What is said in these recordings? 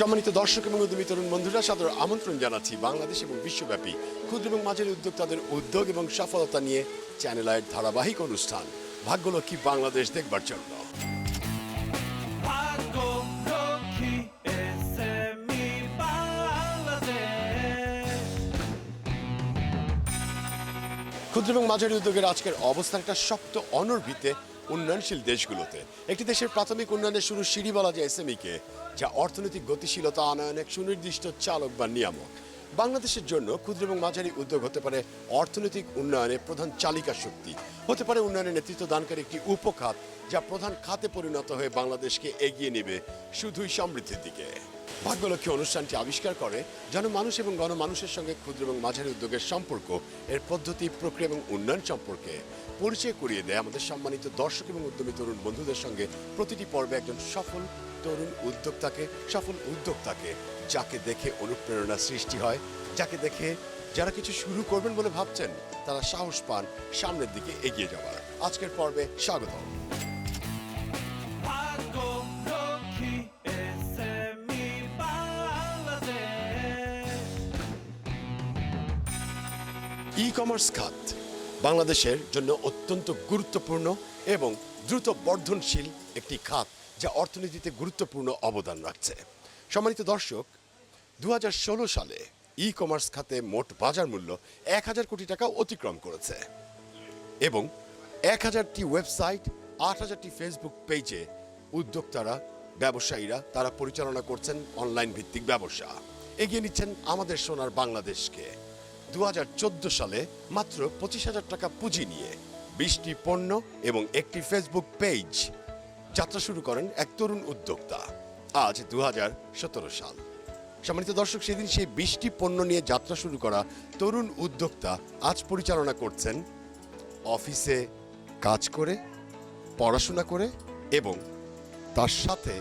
সম্মানিত দর্শক এবং উদ্যমী তরুণ বন্ধুরা, সাদর আমন্ত্রণ জানাচ্ছি বাংলাদেশ এবং বিশ্বব্যাপী ক্ষুদ্র এবং মাঝারি উদ্যোক্তাদের উদ্যোগ এবং সফলতা নিয়ে চ্যানেল আয়ের ধারাবাহিক অনুষ্ঠান। ভাগ্যলক্ষ্মী বাংলাদেশ দেখবার জন্য। ক্ষুদ্র এবং মাঝারি উদ্যোগের আজকের অবস্থান একটা শক্ত অনর্ভিতে উন্নয়নশীল দেশগুলোতে। একটি দেশের প্রাথমিক উন্নয়নের শুরু সিঁড়ি বলা যায় এসএমইকে, যা অর্থনৈতিক গতিশীলতা আনয়ন এক সুনির্দিষ্ট চালক বা নিয়ামক। বাংলাদেশের জন্য ক্ষুদ্র এবং মাঝারি উদ্যোগ হতে পারে অর্থনৈতিক উন্নয়নের প্রধান চালিকা শক্তি। হতে পারে উন্নয়নের নেতৃত্ব দানকারী একটি উপখাত, যা প্রধান খাতে পরিণত হয়ে বাংলাদেশকে এগিয়ে নেবে শুধুই সমৃদ্ধির দিকে। ভাগ্যলক্ষ্মী অনুষ্ঠানটি আবিষ্কার করে যেন মানুষ এবং গণমানুষের সঙ্গে ক্ষুদ্র এবং মাঝারি উদ্যোগের সম্পর্ক, এর পদ্ধতি, প্রক্রিয়া এবং উন্নয়ন সম্পর্কে। পরিচয় করিয়ে দেয় আমাদের সম্মানিত দর্শক এবং উদ্যমী তরুণ বন্ধুদের সঙ্গে প্রতিটি পর্বে একজন সফল তরুণ উদ্যোক্তাকে, সফল উদ্যোক্তাকে, যাকে দেখে অনুপ্রেরণা সৃষ্টি হয়, যাকে দেখে যারা কিছু শুরু করবেন বলে ভাবছেন, তারা সাহস পান সামনের দিকে এগিয়ে যাওয়ার। আজকের পর্বে স্বাগতম। কমার্স খাত বাংলাদেশের জন্য অত্যন্ত গুরুত্বপূর্ণ এবং দ্রুত বর্ধনশীল একটি খাত যা অর্থনীতিতে গুরুত্বপূর্ণ অবদান রাখছে। সম্মানিত দর্শক, দুহাজার ষোলো সালে ই কমার্স খাতে মোট বাজার মূল্য এক হাজার কোটি টাকা অতিক্রম করেছে এবং এক হাজারটি ওয়েবসাইট, আট হাজারটি ফেসবুক পেজে উদ্যোক্তারা, ব্যবসায়ীরা তারা পরিচালনা করছেন অনলাইন ভিত্তিক ব্যবসা। এগিয়ে নিচ্ছেন আমাদের সোনার বাংলাদেশকে। দু হাজার চোদ্দ সালে মাত্র পঁচিশ হাজার টাকা পুঁজি নিয়ে বিশটি পণ্য এবং একটি ফেসবুক পেজ যাত্রা শুরু করেন এক তরুণ উদ্যোক্তা। আজ দু হাজার সতেরো সাল। সম্মানিত দর্শক, সেদিন সেই বিশটি পণ্য নিয়ে যাত্রা শুরু করা তরুণ উদ্যোক্তা আজ পরিচালনা করছেন অফিসে কাজ করে, পড়াশোনা করে এবং তার সাথে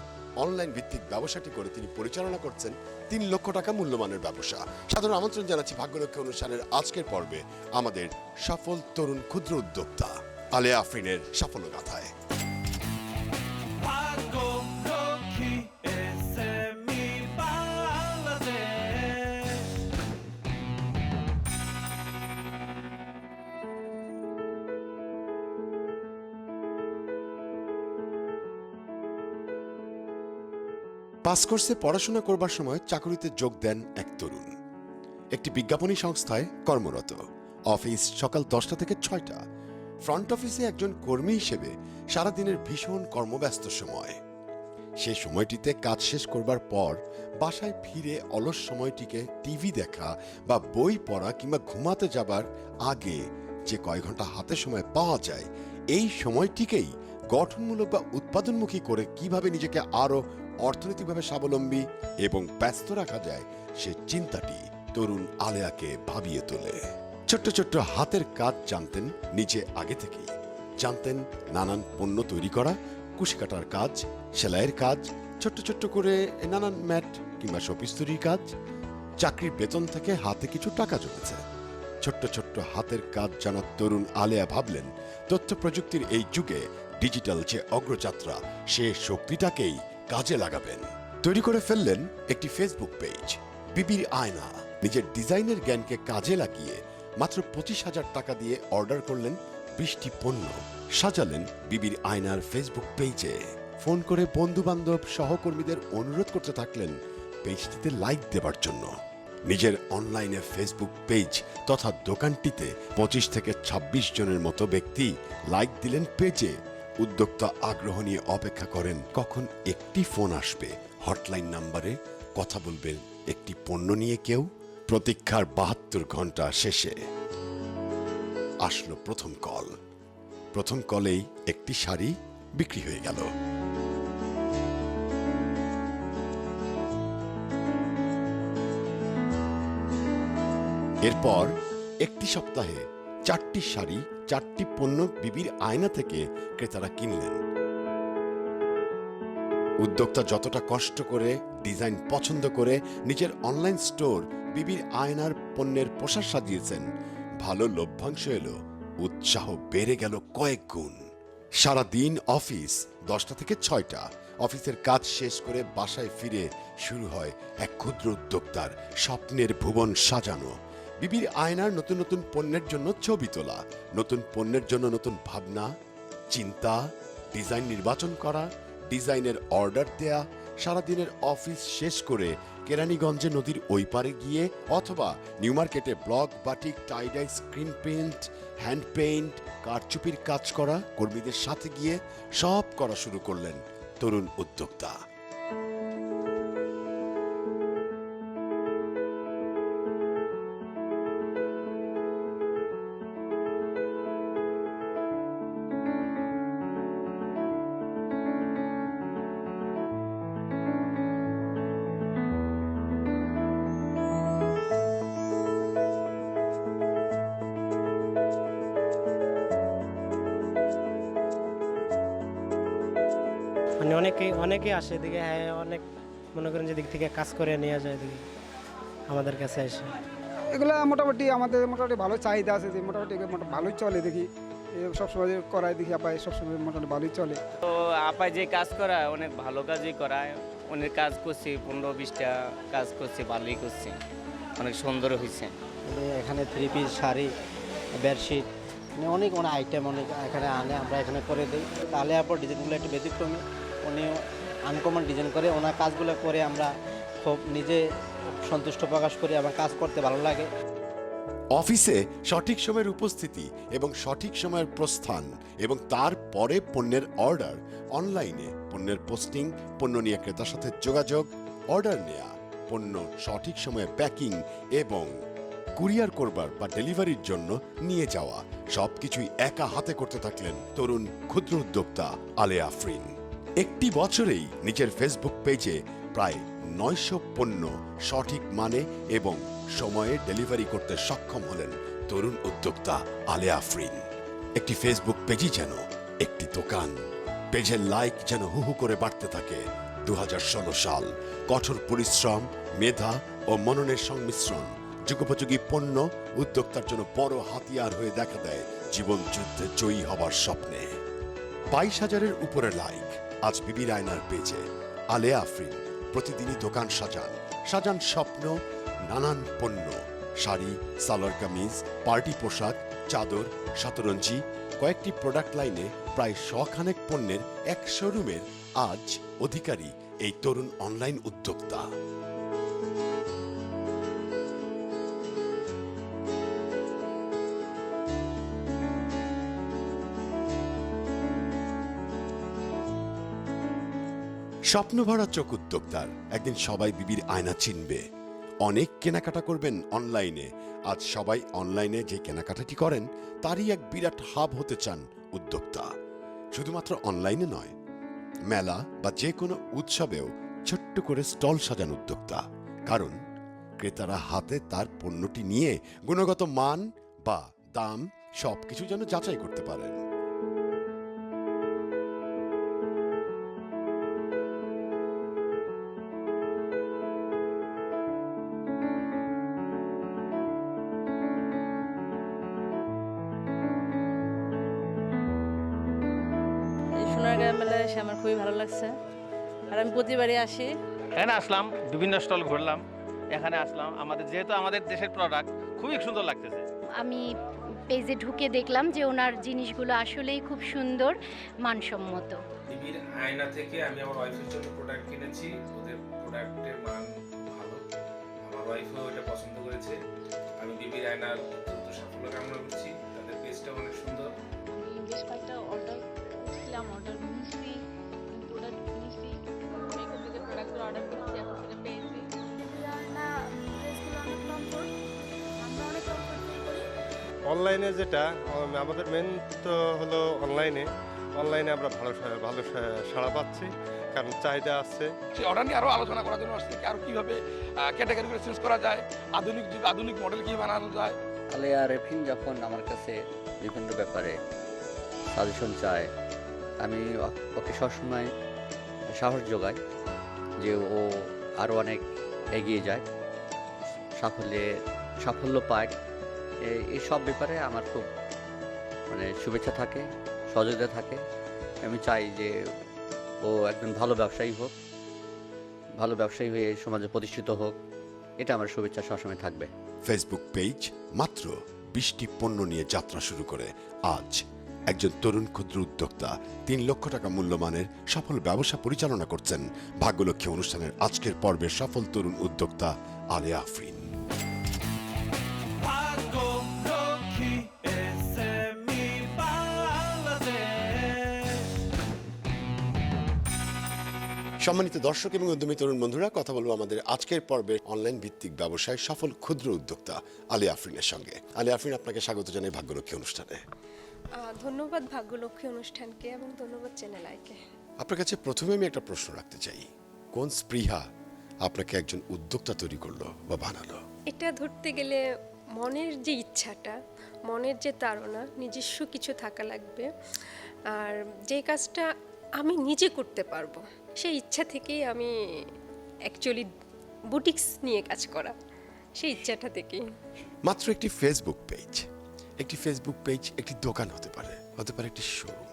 অনলাইন ভিত্তিক ব্যবসাটি করে তিনি পরিচালনা করছেন তিন লক্ষ টাকা মূল্যমানের ব্যবসা। সাধারণ আমন্ত্রণ জানাচ্ছি ভাগ্যলক্ষ্য অনুষ্ঠানের আজকের পর্বে। আমাদের সফল তরুণ, ক্ষুদ্র উদ্যোক্তা আলে আফরিনের সাফল্য গাথায় পাস পড়াশোনা করবার সময় চাকরিতে যোগ দেন এক তরুণ। একটি বিজ্ঞাপনী সংস্থায় কর্মরত। অফিস সকাল দশটা থেকে ছয়টা। ফ্রন্ট অফিসে একজন কর্মী হিসেবে সারাদিনের ভীষণ কর্মব্যস্ত সময়। সে সময়টিতে কাজ শেষ করবার পর বাসায় ফিরে অলস সময়টিকে টিভি দেখা বা বই পড়া কিংবা ঘুমাতে যাবার আগে যে কয় ঘণ্টা হাতে সময় পাওয়া যায়, এই সময়টিকেই গঠনমূলক বা উৎপাদনমুখী করে কীভাবে নিজেকে আরও অর্থনৈতিকভাবে স্বাবলম্বী এবং ব্যস্ত রাখা যায় সে চিন্তাটি তরুণ আলেয়াকে ভাবিয়ে তোলে। ছোট্ট ছোট্ট হাতের কাজ জানতেন নিজে আগে থেকেই। জানতেন নানান পণ্য তৈরি করা, কুশি কাটার কাজ, সেলাইয়ের কাজ, ছোট্ট ছোট্ট করে নানান ম্যাট কিংবা শোপিস তৈরির কাজ, চাকরির বেতন থেকে হাতে কিছু টাকা জমেছে। ছোট্ট ছোট্ট হাতের কাজ জানার তরুণ আলেয়া ভাবলেন, তথ্য প্রযুক্তির এই যুগে ডিজিটাল যে অগ্রযাত্রা, সে শক্তিটাকেই কাজে লাগাবেন। তৈরি করে ফেললেন একটি ফেসবুক পেজ বিবির আয়না নিজের ডিজাইনের জ্ঞানকে কাজে লাগিয়ে মাত্র পঁচিশ হাজার টাকা দিয়ে অর্ডার করলেন বৃষ্টি পণ্য। সাজালেন বিবির আয়নার ফেসবুক পেজে ফোন করে বন্ধু বান্ধব সহকর্মীদের অনুরোধ করতে থাকলেন পেজটিতে লাইক দেবার জন্য। নিজের অনলাইনে ফেসবুক পেজ তথা দোকানটিতে পঁচিশ থেকে ২৬ জনের মতো ব্যক্তি লাইক দিলেন পেজে উদ্যোক্তা আগ্রহ নিয়ে অপেক্ষা করেন, কখন একটি ফোন আসবে, হটলাইন নাম্বারে কথা বলবেন, একটি পণ্য নিয়ে কেউ, প্রতীক্ষার বাহাত্তর ঘণ্টা শেষে। আসলো প্রথম কল। প্রথম কলেই একটি শাড়ি বিক্রি হয়ে গেল। এরপর একটি সপ্তাহে চারটি শাড়ি চারটি পণ্য বিবির আয়না থেকে ক্রেতারা কিনলেন। উদ্যোক্তা যতটা কষ্ট করে, ডিজাইন পছন্দ করে নিজের অনলাইন স্টোর বিবির আয়নার পণ্যের প্রসার সাজিয়েছেন, ভালো লভ্যাংশ এলো, উৎসাহ বেড়ে গেল কয়েক গুণ। সারা দিন অফিস দশটা থেকে ছয়টা, অফিসের কাজ শেষ করে বাসায় ফিরে শুরু হয় এক ক্ষুদ্র উদ্যোক্তার স্বপ্নের ভুবন সাজানো। বিবির আয়নার নতুন নতুন পণ্যের জন্য ছবি তোলা, নতুন পণ্যের জন্য নতুন ভাবনা, চিন্তা, ডিজাইন নির্বাচন করা, ডিজাইনের অর্ডার দেয়া, সারাদিনের অফিস শেষ করে কেরানীগঞ্জে নদীর ওই পারে গিয়ে অথবা নিউ মার্কেটে block batik tie dye screen paint hand paint কারচুপির কাজ করা কর্মীদের সাথে গিয়ে সব করা শুরু করলেন তরুণ উদ্যোক্তা। মানে অনেকে অনেকে আসে এদিকে হ্যাঁ অনেক মনে করেন যে দিক থেকে কাজ করে নিয়ে যায় এদিকে আমাদের কাছে এসে। এগুলো মোটামুটি আমাদের মোটামুটি ভালো চাহিদা আছে যে মোটামুটি ভালোই চলে দেখি। সবসময় করায় দেখি আপায় সবসময় মোটামুটি ভালোই চলে। তো আপা যে কাজ করায় অনেক ভালো কাজই করায়। অনেক কাজ করছি পনেরো বিশটা কাজ করছি ভালোই করছি। অনেক সুন্দর হয়েছে মানে এখানে থ্রি পিস শাড়ি বেডশিট মানে অনেক অনেক আইটেম অনেক এখানে আনে আমরা এখানে করে দিই। তাহলে আপনার ডিজাইনগুলো একটু ব্যতিক্রমী। উনি আনকমন ডিজাইন করে, ওনার কাজগুলো করে আমরা খুব নিজে সন্তুষ্ট প্রকাশ করি, আমার কাজ করতে ভালো লাগে। অফিসে সঠিক সময়ের উপস্থিতি এবং সঠিক সময়ের প্রস্থান এবং তারপরে পণ্যের অর্ডার অনলাইনে পণ্যের পোস্টিং পণ্য নিয়ে ক্রেতার সাথে যোগাযোগ অর্ডার নেয়া, পণ্য সঠিক সময়ে প্যাকিং এবং কুরিয়ার করবার বা ডেলিভারির জন্য নিয়ে যাওয়া, সবকিছুই একা হাতে করতে থাকলেন তরুণ, ক্ষুদ্র উদ্যোক্তা আলে আফরিন। একটি বছরেই নিজের ফেসবুক পেজে প্রায় নয়শো পণ্য সঠিক মানে এবং সময়ে ডেলিভারি করতে সক্ষম হলেন তরুণ উদ্যোক্তা আলে আফরিন। একটি ফেসবুক পেজই যেন একটি দোকান পেজের লাইক যেন হু হু করে বাড়তে থাকে। দু হাজার ষোলো সাল, কঠোর পরিশ্রম, মেধা ও মননের সংমিশ্রণ, যুগোপযোগী পণ্য উদ্যোক্তার জন্য বড় হাতিয়ার হয়ে দেখা দেয় জীবন যুদ্ধে জয়ী হবার স্বপ্নে। বাইশ হাজারের উপরে লাইক আজ বিবির আয়নার পেজে। আলে আফরিন, প্রতিদিনই দোকান সাজান। সাজান স্বপ্ন, নানান পণ্য। শাড়ি, সালোয়ার কামিজ, পার্টি পোশাক, চাদর সাতরঞ্জি কয়েকটি প্রোডাক্ট লাইনে প্রায় শখানেক পণ্যের এক শোরুমের আজ অধিকারী এই তরুণ অনলাইন উদ্যোক্তা। স্বপ্নভরা চোখ উদ্যোক্তার একদিন সবাই বিবির আয়না চিনবে। অনেক কেনাকাটা করবেন অনলাইনে। আজ সবাই অনলাইনে যে কেনাকাটাটি করেন, তারই এক বিরাট হাব হতে চান উদ্যোক্তা। শুধুমাত্র অনলাইনে নয়, মেলা বা যে কোনো উৎসবেও ছোট্ট করে স্টল সাজান উদ্যোক্তা। কারণ ক্রেতারা হাতে তার পণ্যটি নিয়ে গুণগত মান বা দাম সবকিছু যেন যাচাই করতে পারেন। এসে আমার খুবই ভালো লাগছে। আর আমি প্রতিবারই আসি। এখানে আসলাম বিভিন্ন স্টল ঘুরলাম এখানে আসলাম। আমাদের যেহেতু আমাদের দেশের প্রোডাক্ট খুবই সুন্দর লাগতেছে। আমি পেজে ঢুকে দেখলাম যে ওনার জিনিসগুলো আসলেই খুব সুন্দর মানসম্মত। বিবির আয়না থেকে আমি আমার ওয়াইফের জন্য প্রোডাক্ট কিনেছি। ওদের প্রোডাক্টের মান ভালো। আমার ওয়াইফও এটা পছন্দ করেছে। আমি বিবির আয়নার সাফল্য কামনা করছি। তাদের পেজটা অনেক সুন্দর। আমি বেশ কয়েকটা অর্ডার করছিলাম অর্ডার নিয়েছি প্রোডাক্ট কিনেছি মেকআপ থেকে প্রোডাক্টগুলো অর্ডার করেছি এখন সেটা পেয়েছি। অনলাইনে যেটা আমাদের মেন তো হলো অনলাইনে অনলাইনে আমরা ভালো ভালো সাড়া পাচ্ছি কারণ চাহিদা আছে। সেই অর্ডার নিয়ে আরও আলোচনা করার জন্য আসছে কি আরও কীভাবে ক্যাটাগরি করে চেঞ্জ করা যায় আধুনিক যুগ আধুনিক মডেল কী বানানো যায়। আলিয়া রেফিন যখন আমার কাছে বিভিন্ন ব্যাপারে সাজেশন চায় আমি ওকে সবসময় সাহস যোগাই যে ও আরও অনেক এগিয়ে যায়, সাফল্যে, সাফল্য পায়। এই সব ব্যাপারে আমার খুব মানে শুভেচ্ছা থাকে, সহযোগিতা থাকে। আমি চাই যে ও ও একজন ভালো ব্যবসায়ী হোক, ভালো ব্যবসায়ী হয়ে সমাজে প্রতিষ্ঠিত হোক, এটা আমার শুভেচ্ছা সবসময় থাকবে। ফেসবুক পেজ মাত্র বিশটি পণ্য নিয়ে যাত্রা শুরু করে আজ। একজন তরুণ ক্ষুদ্র উদ্যোক্তা তিন লক্ষ টাকা মূল্যমানের সফল ব্যবসা পরিচালনা করছেন। ভাগ্যলক্ষ্মী অনুষ্ঠানের আজকের পর্বের সফল তরুণ উদ্যোক্তা আলেয়া আফরিন। সম্মানিত দর্শক এবং উদ্যমী তরুণ বন্ধুরা কথা বলব আমাদের আজকের পর্বে অনলাইন ভিত্তিক ব্যবসায় সফল ক্ষুদ্র উদ্যোক্তা আলী আফরিনের সঙ্গে। আলী আফরিন আপনাকে স্বাগত জানাই ভাগ্যলক্ষ্মী অনুষ্ঠানে। ধন্যবাদ ভাগ্যলক্ষ্মী অনুষ্ঠানকে এবং ধন্যবাদ চ্যানেল আইকে। আপনার কাছে প্রথমে আমি একটা প্রশ্ন রাখতে চাই। কোন স্পৃহা আপনাকে একজন উদ্যোক্তা তৈরি করল বা বানালো? এটা ধরতে গেলে মনের যে ইচ্ছাটা মনের যে তাড়না নিজস্ব কিছু থাকা লাগবে। আর যে কাজটা আমি নিজে করতে পারব সেই ইচ্ছা থেকেই আমি অ্যাকচুয়ালি বুটিক্স নিয়ে কাজ করা সেই ইচ্ছাটা থেকেই। মাত্র একটি ফেসবুক পেজ একটি ফেসবুক পেজ একটি দোকান হতে পারে হতে পারে একটি শোরুম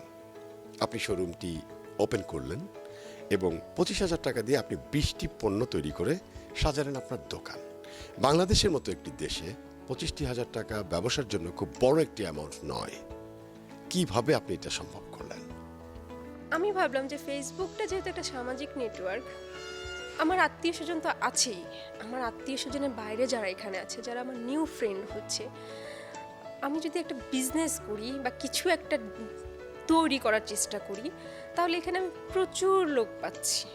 আপনি শোরুমটি ওপেন করলেন এবং পঁচিশ হাজার টাকা দিয়ে আপনি বিশটি পণ্য তৈরি করে সাজালেন আপনার দোকান। বাংলাদেশের মতো একটি দেশে পঁচিশটি হাজার টাকা ব্যবসার জন্য খুব বড় একটি অ্যামাউন্ট নয়। কীভাবে আপনি এটা সম্ভব করলেন? আমি ভাবলাম যে ফেসবুকটা যেহেতু একটা সামাজিক নেটওয়ার্ক আমার আত্মীয় স্বজন তো আছেই। আমার আত্মীয় স্বজনের বাইরে যারা এখানে আছে, যারা আমার নিউ ফ্রেন্ড হচ্ছে আমি যদি একটা বিজনেস করি বা কিছু একটা তৈরি করার চেষ্টা করি তাহলে এখানে আমি প্রচুর লোক পাচ্ছি।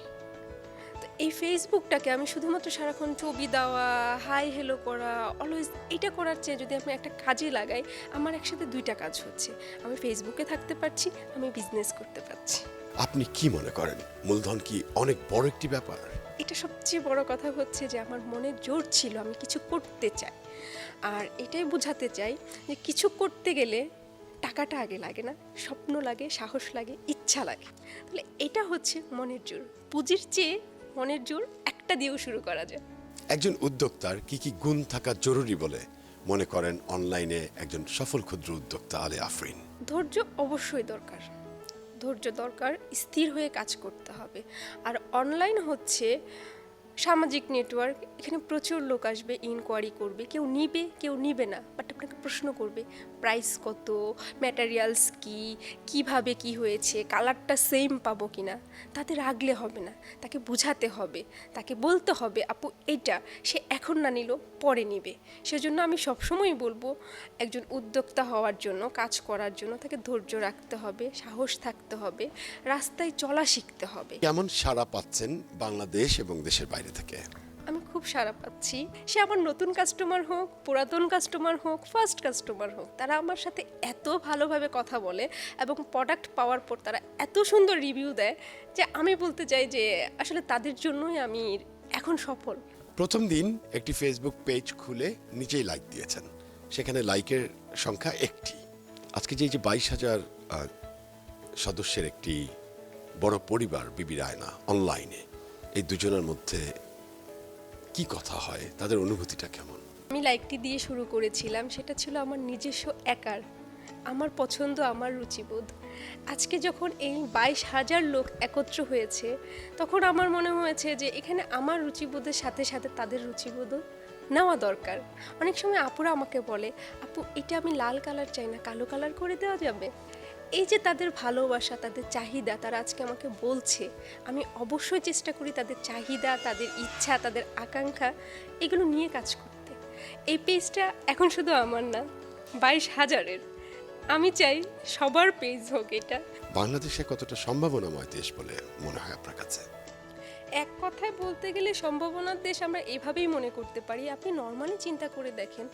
তো এই ফেসবুকটাকে আমি শুধুমাত্র সারাক্ষণ ছবি দেওয়া হাই হ্যালো করা অলওয়েজ এটা করার চেয়ে যদি আমি একটা কাজে লাগাই আমার একসাথে দুইটা কাজ হচ্ছে। আমি ফেসবুকে থাকতে পারছি আমি বিজনেস করতে পারছি। আপনি কি মনে করেন? মূলধন কি অনেক বড় একটি ব্যাপার? এটা সবচেয়ে বড় কথা হচ্ছে যে আমার মনে জোর ছিল আমি কিছু করতে চাই। আর এটাই বোঝাতে চাই যে কিছু করতে গেলে টাকাটা আগে লাগে না স্বপ্ন লাগে সাহস লাগে ইচ্ছা লাগে। তাহলে এটা হচ্ছে মনের জোর। পুঁজির চেয়ে মনের জোর একটা দিয়েও শুরু করা যায়। একজন উদ্যোক্তার কি কি গুণ থাকা জরুরি বলে মনে করেন অনলাইনে একজন সফল ক্ষুদ্র উদ্যোক্তা আলে আফরিন? ধৈর্য অবশ্যই দরকার। ধৈর্য দরকার স্থির হয়ে কাজ করতে হবে। আর অনলাইন হচ্ছে সামাজিক নেটওয়ার্ক এখানে প্রচুর লোক আসবে ইনকোয়ারি করবে, কেউ নিবে কেউ নিবে না বাট আপনাকে প্রশ্ন করবে প্রাইস কত ম্যাটেরিয়ালস কি, কীভাবে কি হয়েছে কালারটা সেম পাবো কি না তাতে রাগলে হবে না, তাকে বোঝাতে হবে, তাকে বলতে হবে, আপু, এইটা সে এখন না নিল, পরে নিবে। সেজন্য আমি সবসময় বলব, একজন উদ্যোক্তা হওয়ার জন্য, কাজ করার জন্য তাকে ধৈর্য রাখতে হবে, সাহস থাকতে হবে, রাস্তায় চলা শিখতে হবে। কেমন সাড়া পাচ্ছেন বাংলাদেশ এবং দেশের বাইরে থেকে? আমি খুব সারা পাচ্ছি। সে আমার নতুন কাস্টমার হোক, পুরাতন কাস্টমার হোক ফার্স্ট কাস্টমার হোক, তারা আমার সাথে এত ভালোভাবে কথা বলে এবং প্রোডাক্ট পাওয়ার পর তারা এত সুন্দর রিভিউ দেয় যে আমি বলতে চাই যে আসলে তাদের জন্যই আমি এখন সফল। প্রথম দিন একটি ফেসবুক পেজ খুলে নিজেই লাইক দিয়েছেন। সেখানে লাইকের সংখ্যা একটি। আজকে যে যে বাইশ হাজার সদস্যের একটি বড় পরিবার বিবি রায়না অনলাইনে এই দুজনের মধ্যে কি কথা হয়? তাদের অনুভূতিটা কেমন? আমি লাইকটি দিয়ে শুরু করেছিলাম, সেটা ছিল আমার নিজস্ব একার, আমার পছন্দ, আমার রুচিবোধ। আজকে যখন এই বাইশ হাজার লোক একত্র হয়েছে, তখন আমার মনে হয়েছে যে এখানে আমার রুচিবোধের সাথে সাথে তাদের রুচিবোধও নেওয়া দরকার। অনেক সময় আপুরা আমাকে বলে, আপু, এটা আমি লাল কালার চাই না, কালো কালার করে দেওয়া যাবে? এই যে তাদের ভালোবাসা তাদের চাহিদা তারা আজকে আমাকে বলছে আমি অবশ্যই চেষ্টা করি তাদের চাহিদা তাদের ইচ্ছা তাদের আকাঙ্ক্ষা এগুলো নিয়ে কাজ করতে। এই পেজটা এখন শুধু আমার না বাইশ হাজারের। আমি চাই সবার পেজ হোক এটা। বাংলাদেশে কতটা সম্ভাবনাময় দেশ বলে মনে হয় আপনার কাছে? এক কথায় বলতে গেলে সম্ভাবনার দেশ আমরা এভাবেই মনে করতে পারি। আপনি নর্মালি চিন্তা করে দেখেন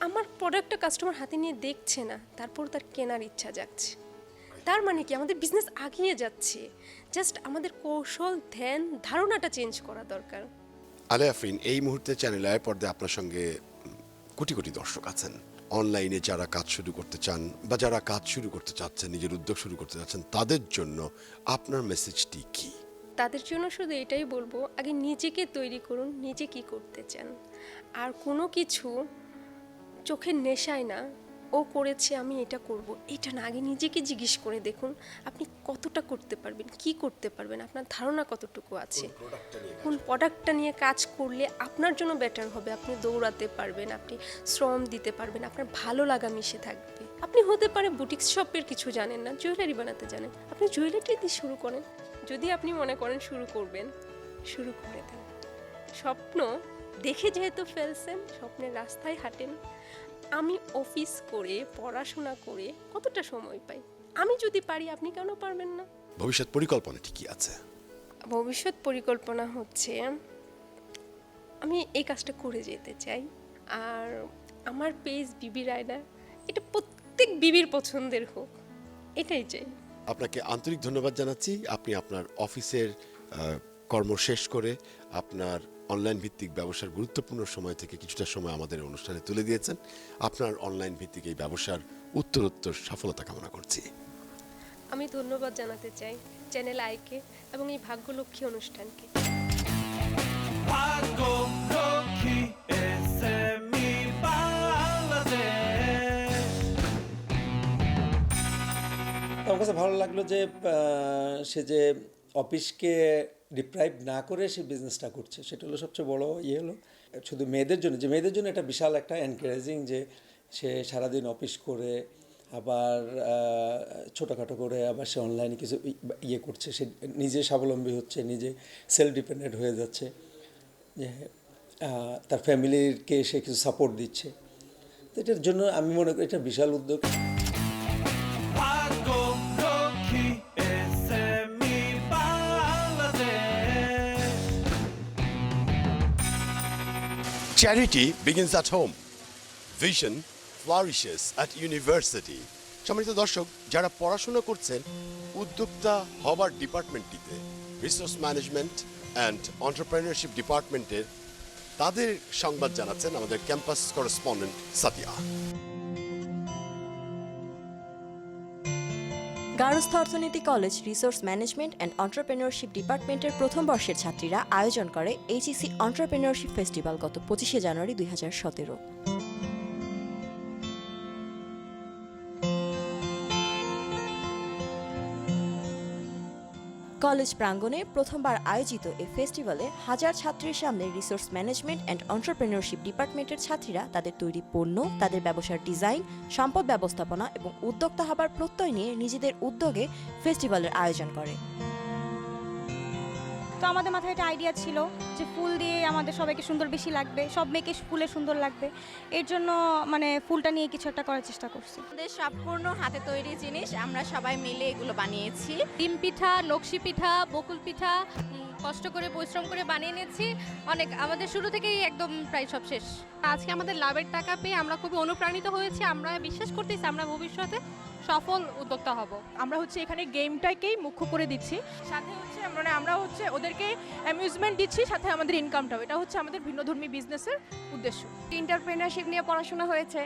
আমার প্রোডাক্টটা কাস্টমার হাতে নিয়ে দেখছে না তারপর তার কেনার ইচ্ছা যাচ্ছে। তার মানে কি? আমাদের বিজনেস আগিয়ে যাচ্ছে। জাস্ট আমাদের কৌশল ধ্যান ধারণাটা চেঞ্জ করা দরকার। আলে আফরিন এই মুহূর্তে চ্যানেল আয় পর্দায় আপনার সঙ্গে কোটি কোটি দর্শক আছেন। অনলাইনে যারা কাজ শুরু করতে চান বা যারা কাজ শুরু করতে চাচ্ছেন নিজের উদ্যোগ শুরু করতে চাচ্ছেন তাদের জন্য আপনার মেসেজটি কি? তাদের জন্য শুধু এটাই বলব আগে নিজেকে তৈরি করুন নিজে কি করতে চান। আর কোনো কিছু চোখের নেশায় না ও করেছে আমি এটা করব। এটা না আগে নিজেকে জিজ্ঞেস করে দেখুন আপনি কতটা করতে পারবেন কি করতে পারবেন আপনার ধারণা কতটুকু আছে? কোন প্রোডাক্টটা নিয়ে কাজ করলে আপনার জন্য বেটার হবে আপনি দৌড়াতে পারবেন আপনি শ্রম দিতে পারবেন আপনার ভালো লাগা মিশে থাকবে। আপনি হতে পারে বুটিক্স শপের কিছু জানেন না জুয়েলারি বানাতে জানেন আপনি জুয়েলারি দিয়ে শুরু করেন। যদি আপনি মনে করেন শুরু করবেন শুরু করে দেন। স্বপ্ন দেখে যেহেতু ফেলছেন স্বপ্নের রাস্তায় হাঁটেন আমি অফিস করে পড়াশোনা করে কতটা সময় পাই? আমি যদি পারি আপনি কেন পারবেন না? ভবিষ্যৎ পরিকল্পনাটি কি আছে। ভবিষ্যৎ পরিকল্পনা হচ্ছে আমি এই কাজটা করে যেতে চাই। আর আমার পেজ বিবি রায়না এটা প্রত্যেক বিবির পছন্দের হোক এটাই চাই। আপনাকে আন্তরিক ধন্যবাদ জানাচ্ছি। আপনি আপনার অফিসের কর্ম শেষ করে আপনার অনলাইন ভিত্তিক ব্যবসার গুরুত্বপূর্ণ সময় থেকে কিছুটা সময় আমাদের অনুষ্ঠানে তুলে দিয়েছেন। আপনার অনলাইন ভিত্তিক এই ব্যবসার উত্তরোত্তর সফলতা কামনা করছি। আমি ধন্যবাদ জানাতে চাই চ্যানেল আইকে এবং এই ভাগ্যলক্ষ্মী অনুষ্ঠানকে। ভাগ্যলক্ষ্মী SME বাংলাদেশ। আমার কাছে ভালো লাগল যে সে যে অফিসকে ডিপ্রাইভ না করে সে বিজনেসটা করছে। সেটা হলো সবচেয়ে বড় ইয়ে হলো, শুধু মেয়েদের জন্য, যে মেয়েদের জন্য এটা বিশাল একটা এনকারেজিং যে সে সারাদিন অফিস করে, আবার ছোটোখাটো করে আবার সে অনলাইনে কিছু ইয়ে করছে। সে নিজে স্বাবলম্বী হচ্ছে, নিজে সেলফ ডিপেন্ডেন্ট হয়ে যাচ্ছে। যে তার ফ্যামিলিকে সে কিছু সাপোর্ট দিচ্ছে। তো এটার জন্য আমি মনে করি এটা বিশাল উদ্যোগ। Charity begins at home. Vision flourishes at university. সম্মানিত দর্শক, যারা পড়াশোনা করছেন, উদ্যোক্তা হবার ডিপার্টমেন্টটিতে রিসোর্স ম্যানেজমেন্ট অ্যান্ড অন্টারপ্রেনারশিপ ডিপার্টমেন্টের তাদের সংবাদ জানাচ্ছেন আমাদের ক্যাম্পাস করেসপন্ডেন্ট সাতিয়া গার্হস্থ্য অর্থনীতি college resource management and entrepreneurship ডিপার্টমেন্টের প্রথম বর্ষের ছাত্রীরা আয়োজন করে এইচইসি অন্টারপ্রেনিয়রশিপ ফেস্টিভ্যাল গত পঁচিশে জানুয়ারি দুই হাজার সতেরো। কলেজ প্রাঙ্গণে প্রথমবার আয়োজিত এই ফেস্টিভ্যালে হাজার ছাত্রীর সামনে রিসোর্স ম্যানেজমেন্ট অ্যান্ড অন্টারপ্রেনিয়রশিপ ডিপার্টমেন্টের ছাত্রীরা তাদের তৈরি পণ্য, তাদের ব্যবসার ডিজাইন, সম্পদ ব্যবস্থাপনা এবং উদ্যোক্তা হবার প্রত্যয় নিয়ে নিজেদের উদ্যোগে ফেস্টিভ্যালের আয়োজন করে। তো আমাদের মাথায় একটা আইডিয়া ছিল যে ফুল দিয়ে আমাদের সবাইকে সুন্দর বেশি লাগবে সব মেয়েকে ফুলে সুন্দর লাগবে। এর জন্য মানে ফুলটা নিয়ে কিছু একটা করার চেষ্টা করছি। আমাদের সম্পূর্ণ হাতে তৈরি জিনিস আমরা সবাই মিলে এগুলো বানিয়েছি। ডিম পিঠা নকশি পিঠা বকুল পিঠা কষ্ট করে পরিশ্রম করে বানিয়ে নিয়েছি। অনেক আমাদের শুরু থেকেই একদম প্রায় সব শেষ। আজকে আমাদের লাভের টাকা পেয়ে আমরা খুবই অনুপ্রাণিত হয়েছি। আমরা বিশ্বাস করতেছি আমরা ভবিষ্যতে সফল উদ্যোক্তা হব। আমরা হচ্ছে এখানে গেমটাকেই মুখ্য করে দিচ্ছি। সাথে হচ্ছে মানে আমরা হচ্ছে ওদেরকে অ্যামিউজমেন্ট দিচ্ছি সাথে আমাদের ইনকামটাও এটা হচ্ছে আমাদের ভিন্নধর্মী বিজনেসের উদ্দেশ্য। এন্টারপ্রেনারশিপ নিয়ে পড়াশোনা হয়েছে।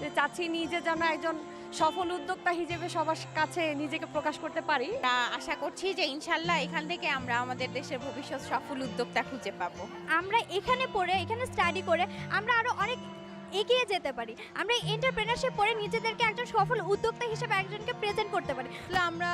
যে চাচ্ছি নিজে যেন একজন সফল উদ্যোক্তা হিসেবে সবার কাছে নিজেকে প্রকাশ করতে পারি। আশা করছি যে ইনশাল্লাহ এখান থেকে আমরা আমাদের দেশের ভবিষ্যৎ সফল উদ্যোক্তা খুঁজে পাবো। আমরা এখানে পড়ে এখানে স্টাডি করে আমরা আরও অনেক এগিয়ে যেতে পারি। আমরা এন্টারপ্রেনারশিপ পড়ে নিজেদেরকে একজন সফল উদ্যোক্তা হিসেবে একজনকে প্রেজেন্ট করতে পারি। তাহলে আমরা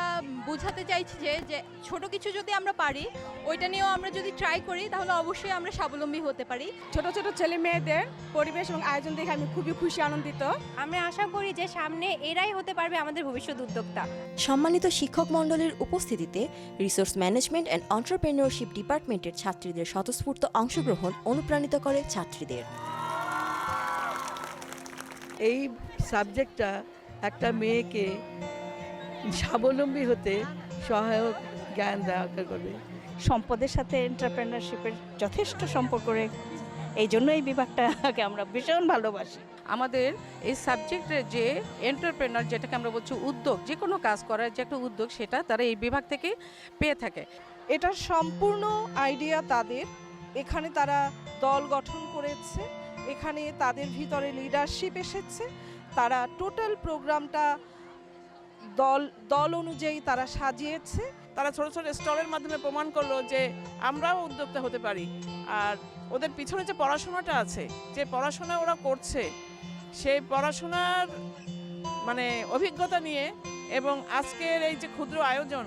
বোঝাতে চাইছি যে যে ছোট কিছু যদি আমরা পারি ওইটা নিয়েও আমরা যদি ট্রাই করি তাহলে অবশ্যই আমরা স্বাবলম্বী হতে পারি। ছোট ছোট ছেলে মেয়েদের পরিবেশ এবং আয়োজন দেখে আমি খুবই খুশি আনন্দিত। আমরা আশা করি যে সামনে এরাই হতে পারবে আমাদের ভবিষ্যৎ উদ্যোক্তা। সম্মানিত শিক্ষক মণ্ডলীর উপস্থিতিতে রিসোর্স ম্যানেজমেন্ট অ্যান্ড অন্টারপ্রেনিয়রশিপ ডিপার্টমেন্টের ছাত্রীদের স্বতঃস্ফূর্ত অংশগ্রহণ অনুপ্রাণিত করে ছাত্রীদের। এই সাবজেক্টটা একটা মেয়েকে স্বাবলম্বী হতে সহায়ক জ্ঞান দেওয়া করবে। সম্পদের সাথে এন্টারপ্রেনারশিপের যথেষ্ট সম্পর্ক রয়ে- এই জন্য এই বিভাগটাকে আমরা ভীষণ ভালোবাসি। আমাদের এই সাবজেক্টের যে এন্টারপ্রেনার যেটাকে আমরা বলছি উদ্যোগ যে কোনো কাজ করার যে একটা উদ্যোগ সেটা তারা এই বিভাগ থেকে পেয়ে থাকে। এটা সম্পূর্ণ আইডিয়া তাদের। এখানে তারা দল গঠন করেছে। এখানে তাদের ভিতরে লিডারশিপ এসেছে। তারা টোটাল প্রোগ্রামটা দল দল অনুযায়ী তারা সাজিয়েছে। তারা ছোট ছোট স্টলের মাধ্যমে প্রমাণ করল যে আমরাও উদ্যোক্তা হতে পারি। আর ওদের পিছনে যে পড়াশোনাটা আছে, যে পড়াশোনা ওরা করছে, সেই পড়াশোনার মানে অভিজ্ঞতা নিয়ে এবং আজকের এই যে ক্ষুদ্র আয়োজন,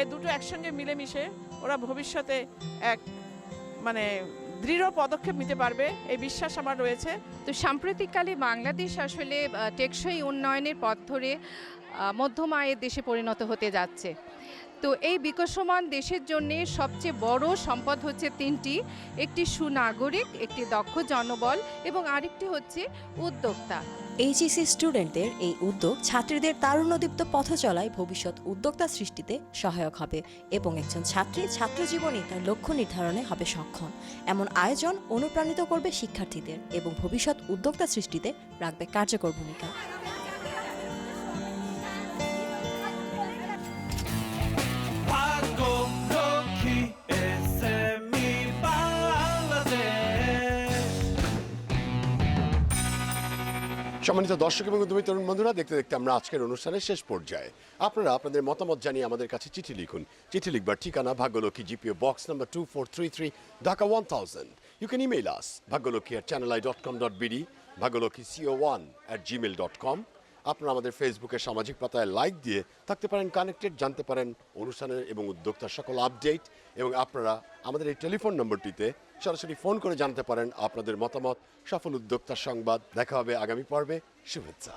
এ দুটো একসঙ্গে মিলেমিশে ওরা ভবিষ্যতে এক মানে দৃঢ় পদক্ষেপ নিতে পারবে, এই বিশ্বাস আমার রয়েছে। তো সাম্প্রতিককালে বাংলাদেশ আসলে টেকসই উন্নয়নের পথ ধরে মধ্যম আয়ের দেশে পরিণত হতে যাচ্ছে। তো এই বিকশমান দেশের জন্য সবচেয়ে বড় সম্পদ হচ্ছে তিনটি, একটি সুনাগরিক, একটি দক্ষ জনবল এবং আরেকটি হচ্ছে উদ্যোক্তা। এইচএসি স্টুডেন্টদের এই উদ্যোগ ছাত্রীদের তারুণ্যদীপ্ত পথ চলায় ভবিষ্যৎ উদ্যোক্তা সৃষ্টিতে সহায়ক হবে এবং একজন ছাত্রী ছাত্র জীবনে তার লক্ষ্য নির্ধারণে হবে সক্ষম। এমন আয়োজন অনুপ্রাণিত করবে শিক্ষার্থীদের এবং ভবিষ্যৎ উদ্যোক্তা সৃষ্টিতে রাখবে কার্যকর ভূমিকা। সম্মানিত দর্শক এবং উদ্যমী তরুণ বন্ধুরা, দেখতে দেখতে আমরা আজকের অনুষ্ঠানের শেষ পর্যায়ে। আপনারা আপনাদের মতামত জানিয়ে আমাদের কাছে চিঠি লিখুন। চিঠি লিখবার ঠিকানা Bhagyalakshmi GPO box number two four three three Dhaka one thousand you can email us Bhagyalakshmi at channel I dot com dot BD Bhagyalakshmi CO one at Gmail dot com আপনারা আমাদের ফেসবুকে সামাজিক পাতায় লাইক দিয়ে থাকতে পারেন connected জানতে পারেন অনুষ্ঠানের এবং উদ্যোক্তার সকল আপডেট এবং আপনারা আমাদের এই টেলিফোন নম্বরটিতে সরাসরি ফোন করে জানতে পারেন আপনাদের মতামত, সফল উদ্যোক্তার সংবাদ। দেখা হবে আগামী পর্বে। শুভেচ্ছা।